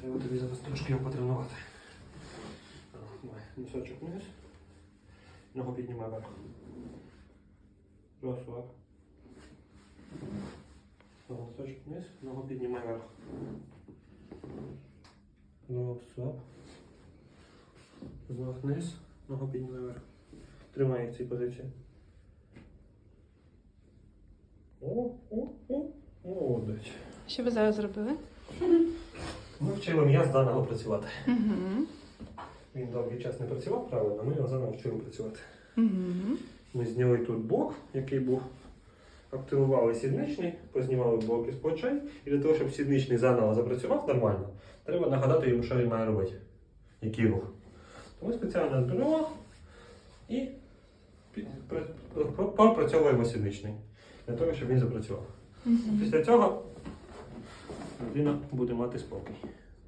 Треба тобі зараз трошки його потренувати. Носочок вниз. Ногу піднімай вверх. Розслаб. Знову носочок вниз, ногу піднімай вверх. Розслаб. Знов вниз, ногу піднімай вверх. Тримай їх в цій позиції. О, о, о, молодець. Що ви зараз зробили? Ми вчили м'яз заново працювати. Угу. Він довгий час не працював правильно, ми його заново вчили працювати. Угу. Ми зняли тут блок, який був. Активували сідничний, познімали блоки з плечей. І для того, щоб сідничний заново запрацював нормально, треба нагадати йому, що він має робити. Який рух. Тому спеціально зберемо і пропрацьовуємо сідничний. Для того, щоб він запрацював. Після цього людина буде мати спокій.